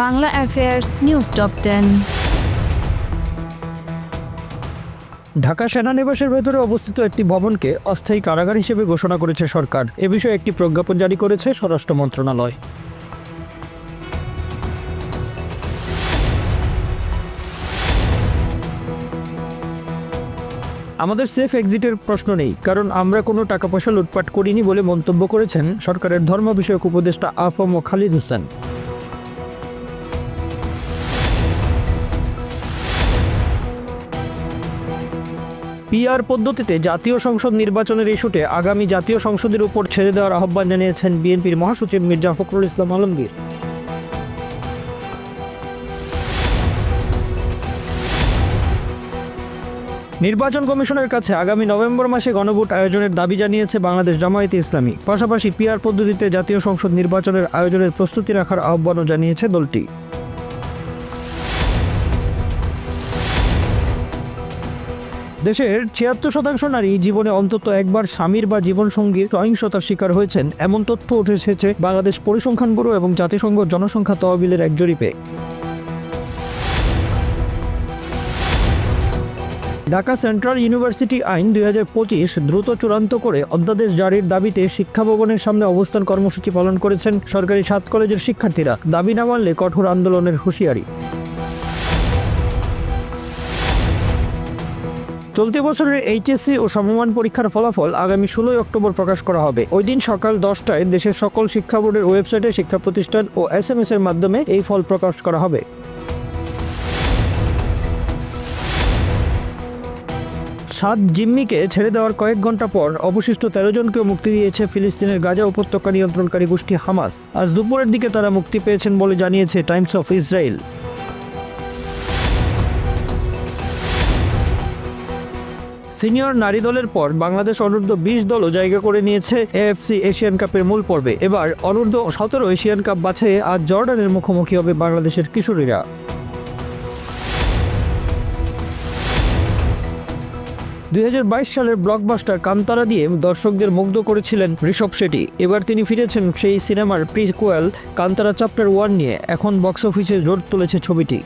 Bangla affairs news top ten. Dhaka সেনানিবাসের ভেতরে অবস্থিত একটি ভবনকে অস্থায়ী কারাগার হিসেবে ঘোষণা করেছে সরকার। এ বিষয়ে একটি প্রজ্ঞাপন জারি করেছে স্বরাষ্ট্র মন্ত্রণালয়। আমাদের সেফ এক্সিটের প্রশ্ন নেই, কারণ আমরা কোনো টাকা পয়সা লুটপাট করিনি বলে মন্তব্য করেছেন সরকারের ধর্ম বিষয়ক উপদেষ্টা আফম খালিদ হোসেন। পিআর পদ্ধতিতে জাতীয় সংসদ নির্বাচনের ইস্যুতে আগামী জাতীয় সংসদের উপর ছেড়ে দেওয়ার আহ্বান জানিয়েছেন বিএনপির মহাসচিব মির্জা ফখরুল ইসলাম আলমগীর। নির্বাচন কমিশনের কাছে আগামী নভেম্বর মাসে গণভোট আয়োজনের দাবি জানিয়েছে বাংলাদেশ জামায়াতে ইসলামী। পাশাপাশি পিআর পদ্ধতিতে জাতীয় সংসদ নির্বাচনের আয়োজনের প্রস্তুতি রাখার আহ্বানও জানিয়েছে দলটি। দেশের ছিয়াত্তর শতাংশ নারী জীবনে অন্তত একবার স্বামীর বা জীবনসঙ্গীর সহিংসতার শিকার হয়েছেন, এমন তথ্য উঠে এসেছে বাংলাদেশ পরিসংখ্যান ব্যুরো এবং জাতিসংঘ জনসংখ্যা তহবিলের এক জরিপে। ঢাকা সেন্ট্রাল ইউনিভার্সিটি আইন দুই হাজার পঁচিশ দ্রুত চূড়ান্ত করে অধ্যাদেশ জারির দাবিতে শিক্ষা ভবনের সামনে অবস্থান কর্মসূচি পালন করেছেন সরকারি সাত কলেজের শিক্ষার্থীরা। দাবি না মানলে কঠোর আন্দোলনের হুঁশিয়ারি। চলতি বছরের এইচএসসি ও সমমান পরীক্ষার ফলাফল আগামী ষোলোই অক্টোবর প্রকাশ করা হবে। ওই দিন সকাল দশটায় দেশের সকল শিক্ষা বোর্ডের ওয়েবসাইটে শিক্ষা প্রতিষ্ঠান ও এস এম এর মাধ্যমে এই ফল প্রকাশ করা হবে। সাত জিম্মিকে ছেড়ে দেওয়ার কয়েক ঘণ্টা পর অবশিষ্ট তেরো জনকেও মুক্তি দিয়েছে ফিলিস্তিনের গাজা উপত্যকা নিয়ন্ত্রণকারী গোষ্ঠী হামাস। আজ দুপুরের দিকে তারা মুক্তি পেয়েছেন বলে জানিয়েছে টাইমস অফ ইসরায়েল। সিনিয়র নারী দলের পর বাংলাদেশ অনূর্ধ্ব বিশ দলও জায়গা করে নিয়েছে এএফসি এশিয়ান কাপের মূল পর্বে। এবার অনূর্ধ্ব সতেরো এশিয়ান কাপ বাছাইয়ে আজ জর্ডানের মুখোমুখি হবে বাংলাদেশের কিশোরীরা। দুই হাজার বাইশ সালের ব্লকবাস্টার কান্তারা দিয়ে দর্শকদের মুগ্ধ করেছিলেন ঋষভ শেঠি। এবার তিনি ফিরেছেন সেই সিনেমার প্রিকুয়েল কান্তারা চ্যাপ্টার ওয়ান নিয়ে। এখন বক্স অফিসে জোর তুলেছে ছবিটি।